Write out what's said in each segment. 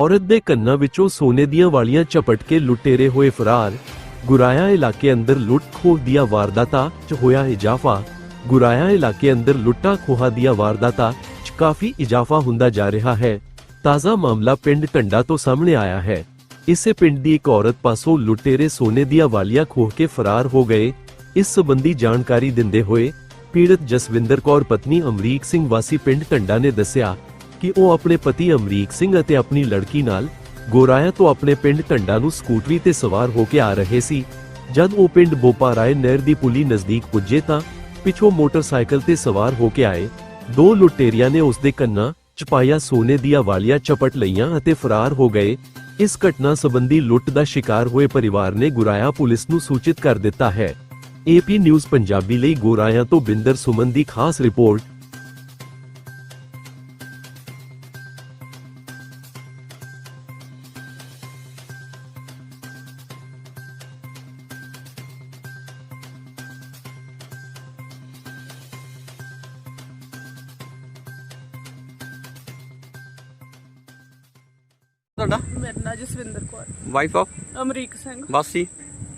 ਔਰਤ ਦੇ ਕੰਨਾਂ ਵਿੱਚੋਂ ਸੋਨੇ ਦੀਆਂ ਵਾਲੀਆਂ ਚਪਟ ਕੇ ਲੁਟੇਰੇ ਹੋਏ ਫਰਾਰ, ਗੁਰਾਇਆ ਇਲਾਕੇ ਅੰਦਰ ਲੁੱਟ ਖੋਹ ਦੀਆਂ ਵਾਰਦਾਤਾਂ 'ਚ ਹੋਇਆ ਇਜ਼ਾਫਾ, ਗੁਰਾਇਆ ਇਲਾਕੇ ਅੰਦਰ ਲੁੱਟਾ ਖੋਹਾ ਦੀਆਂ ਵਾਰਦਾਤਾਂ 'ਚ ਕਾਫੀ ਇਜ਼ਾਫਾ ਹੁੰਦਾ ਜਾ ਰਿਹਾ ਹੈ। ਤਾਜ਼ਾ ਮਾਮਲਾ ਪਿੰਡ ਟੰਡਾ ਤੋਂ ਸਾਹਮਣੇ ਆਇਆ ਹੈ। ਇਸੇ ਪਿੰਡ ਦੀ ਇੱਕ ਔਰਤ ਪਾਸੋਂ ਲੁਟੇਰੇ ਸੋਨੇ ਦੀਆਂ ਵਾਲੀਆਂ ਖੋਹ ਕੇ ਫਰਾਰ ਹੋ ਗਏ। ਇਸ ਸੰਬੰਧੀ ਜਾਣਕਾਰੀ ਦਿੰਦੇ ਹੋਏ ਪੀੜਤ ਜਸਵਿੰਦਰ ਕੌਰ, ਪਤਨੀ ਅਮਰੀਕ ਸਿੰਘ ਵਾਸੀ ਪਿੰਡ ਟੰਡਾ ਨੇ ਦੱਸਿਆ ਕਿ ਉਹ ਆਪਣੇ ਪਤੀ ਅਮਰੀਕ ਸਿੰਘ ਅਤੇ ਆਪਣੀ ਲੜਕੀ ਨਾਲ ਗੋਰਾਇਆ ਤੋਂ ਆਪਣੇ ਪਿੰਡ ਟੰਡਾ ਨੂੰ ਸਕੂਟਰੀ ਤੇ ਸਵਾਰ ਹੋ ਕੇ ਆ ਰਹੇ ਸੀ। ਜਦ ਉਹ ਪਿੰਡ ਬੋਪਾਰਾਏ ਨਹਿਰ ਦੀ ਪੁਲੀ ਨਜ਼ਦੀਕ ਪੁੱਜੇ ਤਾਂ ਪਿੱਛੋਂ ਮੋਟਰਸਾਈਕਲ ਤੇ ਸਵਾਰ ਹੋ ਕੇ ਆਏ। ਦੋ ਲੁਟੇਰਿਆਂ ਨੇ ਉਸ ਦੇ ਕੰਨਾਂ ਚ ਸੋਨੇ ਦੀਆਂ ਵਾਲੀਆਂ ਚਪਟ ਲਈਆਂ ਅਤੇ ਫਰਾਰ ਹੋ ਗਏ। ਇਸ ਘਟਨਾ ਸੰਬੰਧੀ ਲੁੱਟ ਦਾ ਸ਼ਿਕਾਰ ਹੋਏ ਪਰਿਵਾਰ ਨੇ ਗੁਰਾਇਆ ਪੁਲਿਸ ਨੂੰ ਸੂਚਿਤ ਕਰ ਦਿੱਤਾ ਹੈ। ਏਪੀ ਨਿਊਜ਼ ਪੰਜਾਬੀ ਲਈ ਗੋਰਾਇਆ ਤੋਂ ਬਿੰਦਰ ਸੁਮਨ ਦੀ ਖਾਸ ਰਿਪੋਰਟ। ਤੁਹਾਡਾ? ਮੇਰਾ ਨਾਂ Jaswinder Kaur. Wife of Amrik Singh. ਬਾਸੀ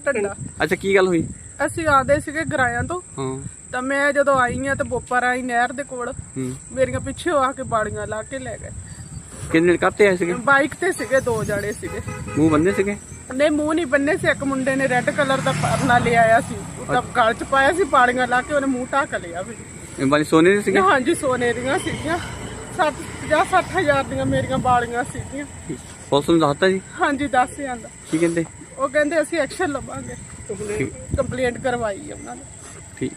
ਟੰਡਾ ਅੱਛਾ ਕੀ ਗੱਲ ਹੋਈ? ਅਸੀਂ ਆਦੇ ਸੀਗੇ ਗਰਾਇਆਂ ਤੋਂ। ਹਾਂ। ਤਾਂ ਮੈਂ ਜਦੋਂ ਆਈ ਆ ਤੇ ਬੋਪਰ ਆਈ ਨਹਿਰ ਦੇ ਕੋਲ ਮੇਰੀਆਂ ਪਿੱਛੇ ਆ ਕੇ ਬਾੜੀਆਂ ਲਾ ਕੇ ਲੈ ਗਏ। ਕਿੰਨੇ ਕਰਤੇ ਆਏ ਸੀਗੇ? ਬਾਈਕ ਤੇ ਸੀਗੇ ਦੋ ਜਣੇ ਸੀਗੇ। ਮੂੰਹ ਬੰਦੇ ਸੀਗੇ? ਨਹੀਂ ਮੂੰਹ ਨਹੀਂ ਬੰਨੇ ਸੀ ਇੱਕ ਮੁੰਡੇ ਨੇ ਰੈੱਡ ਕਲਰ ਦਾ ਪਰਨਾ ਲੈ ਆਇਆ ਸੀ। ਉਹ ਤਾਂ ਗਲ ਚ ਪਾਇਆ ਸੀ ਬਾੜੀਆਂ ਲਾ ਕੇ ਉਹਨੇ ਮੂੰਹ ਢੱਕ ਲਿਆ ਵੀ। ਇਹ ਵਾਲੀ ਸੋਨੇ ਦੇ ਸੀਗੇ? ਹਾਂਜੀ ਸੋਨੇ ਦੀਆਂ ਸੀਗੀਆਂ। 60 50 ਹਜ਼ਾਰ ਦੀਆਂ ਮੇਰੀਆਂ ਬਾੜੀਆਂ ਸੀਗੀਆਂ। ਪੁਲਿਸ ਨੂੰ ਦੱਸਤਾ ਜੀ? ਹਾਂਜੀ ਦੱਸ ਜਾਂਦਾ। ਕੀ ਕਹਿੰਦੇ? ਉਹ ਕਹਿੰਦੇ ਅਸੀਂ ਐਕਸ਼ਨ ਲਵਾਂਗੇ। ਕੰਪਲੇਂਟ ਕਰਵਾਈ ਹੈ ਉਹਨਾਂ ਨੇ। ਠੀਕ।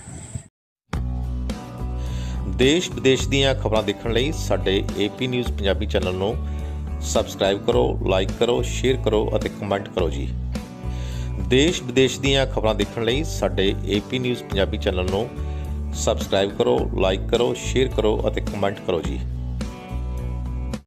ਦੇਸ਼ ਵਿਦੇਸ਼ ਦੀਆਂ ਖਬਰਾਂ ਦੇਖਣ ਲਈ ਸਾਡੇ ਏਪੀ ਨਿਊਜ਼ ਪੰਜਾਬੀ ਚੈਨਲ ਨੂੰ ਸਬਸਕ੍ਰਾਈਬ ਕਰੋ ਲਾਈਕ ਕਰੋ ਸ਼ੇਅਰ ਕਰੋ ਅਤੇ ਕਮੈਂਟ ਕਰੋ ਜੀ। ਦੇਸ਼ ਵਿਦੇਸ਼ ਦੀਆਂ ਖਬਰਾਂ ਦੇਖਣ ਲਈ ਸਾਡੇ ਏਪੀ ਨਿਊਜ਼ ਪੰਜਾਬੀ ਚੈਨਲ ਨੂੰ ਸਬਸਕ੍ਰਾਈਬ ਕਰੋ ਲਾਈਕ ਕਰੋ ਸ਼ੇਅਰ ਕਰੋ ਅਤੇ ਕਮੈਂਟ ਕਰੋ ਜੀ।